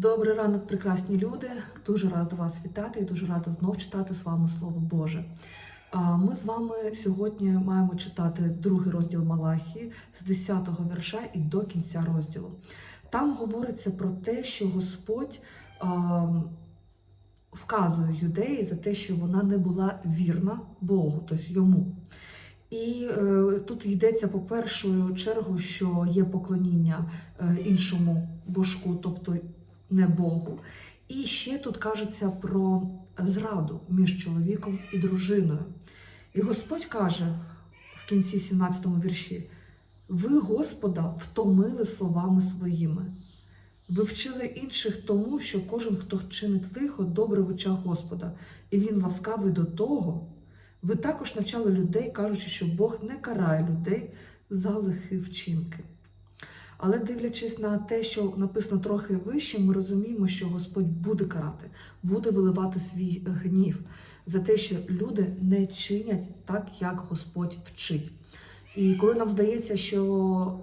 Добрий ранок, прекрасні люди. Дуже рада вас вітати і дуже рада знов читати з вами Слово Боже. Ми з вами сьогодні маємо читати другий розділ Малахії з 10-го вірша і до кінця розділу. Там говориться про те, що Господь вказує юдеї за те, що вона не була вірна Богу, тобто йому. І е, тут йдеться по першу чергу, що є поклоніння е, іншому божку, тобто не Богу. І ще тут кажеться про зраду між чоловіком і дружиною. І Господь каже в кінці 17 вірші: ви Господа втомили словами своїми. Ви вчили інших тому, що кожен, хто чинить лихо, добре в очах Господа, і він ласкавий до того. Ви також навчали людей, кажучи, що Бог не карає людей за лихі вчинки. Але дивлячись на те, що написано трохи вище, ми розуміємо, що Господь буде карати, буде виливати свій гнів за те, що люди не чинять так, як Господь вчить. І коли нам здається, що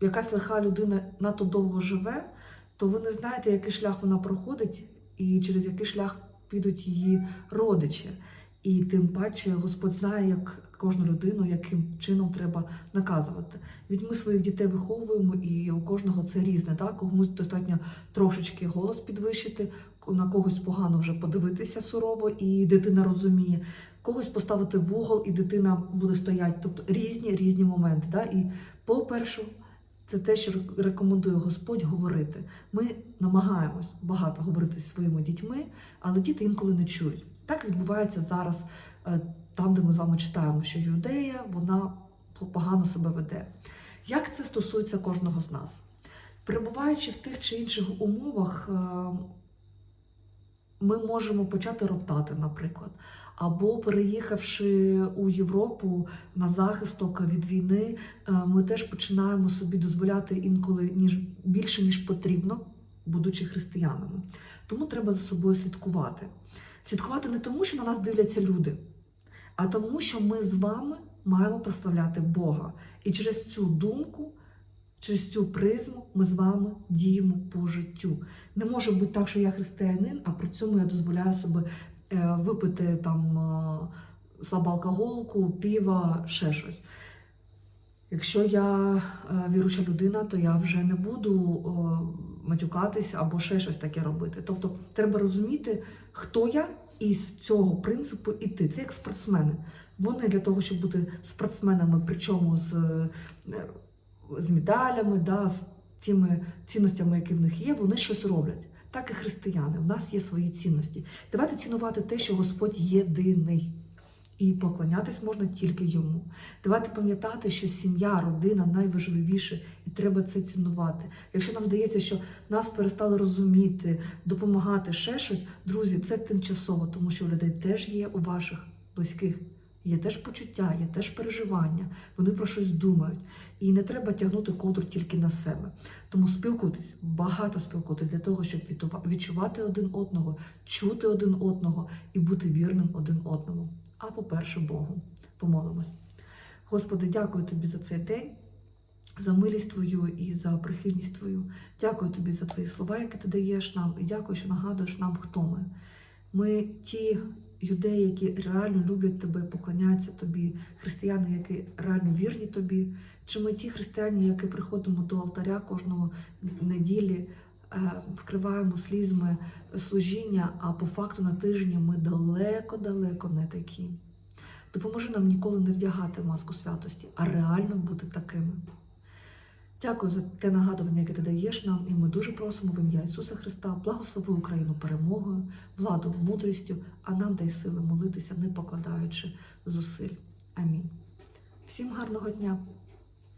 якась лиха людина надто довго живе, то ви не знаєте, який шлях вона проходить, і через який шлях підуть її родичі. І тим паче Господь знає, як кожну людину, яким чином треба наказувати. Ведь ми своїх дітей виховуємо, і у кожного це різне. Так? Комусь достатньо трошечки голос підвищити, на когось погано вже подивитися сурово, і дитина розуміє. Когось поставити в угол, і дитина буде стояти. Тобто різні різні моменти. Да? І по-перше, це те, що рекомендує Господь говорити. Ми намагаємось багато говорити зі своїми дітьми, але діти інколи не чують. Так відбувається зараз е, там, де ми з вами читаємо, що юдея вона погано себе веде. Як це стосується кожного з нас? Перебуваючи в тих чи інших умовах, е, ми можемо почати роптати, наприклад. Або переїхавши у Європу на захисток від війни, е, ми теж починаємо собі дозволяти інколи ніж більше ніж потрібно, будучи християнами. Тому треба за собою слідкувати. Слідкувати не тому, що на нас дивляться люди, а тому, що ми з вами маємо прославляти Бога. І через цю думку, через цю призму ми з вами діємо по життю. Не може бути так, що я християнин, а при цьому я дозволяю собі е, випити там е, слабоалкоголку, піва, ще щось. Якщо я е, віруюча людина, то я вже не буду матюкатись або ще щось таке робити. Тобто треба розуміти, хто я, і з цього принципу іти. Це як спортсмени. Вони для того, щоб бути спортсменами, причому з, з медалями, да, з тими цінностями, які в них є, вони щось роблять. Так і християни. В нас є свої цінності. Давайте цінувати те, що Господь єдиний. І поклонятись можна тільки йому. Давайте пам'ятати, що сім'я, родина найважливіше, і треба це цінувати. Якщо нам здається, що нас перестали розуміти, допомагати ще щось, друзі, це тимчасово, тому що у людей теж є у ваших близьких. Є теж почуття, є теж переживання, вони про щось думають. І не треба тягнути ковдру тільки на себе. Тому спілкуйтесь, багато спілкуйтесь для того, щоб відчувати один одного, чути один одного і бути вірним один одному. А по-перше, Богу. Помолимось. Господи, дякую тобі за цей день, за милість Твою і за прихильність Твою. Дякую тобі за твої слова, які ти даєш нам, і дякую, що нагадуєш нам, хто ми. Ми ті юдеї, які реально люблять тебе, поклоняються тобі, християни, які реально вірні тобі, чи ми ті християни, які приходимо до алтаря кожного неділі, е, вкриваємо слізьми служіння, а по факту на тижні ми далеко-далеко не такі. Допоможи нам ніколи не вдягати маску святості, а реально бути такими. Дякую за те нагадування, яке ти даєш нам, і ми дуже просимо в ім'я Ісуса Христа, благослови Україну перемогою, владу, мудрістю, а нам дай сили молитися, не покладаючи зусиль. Амінь. Всім гарного дня!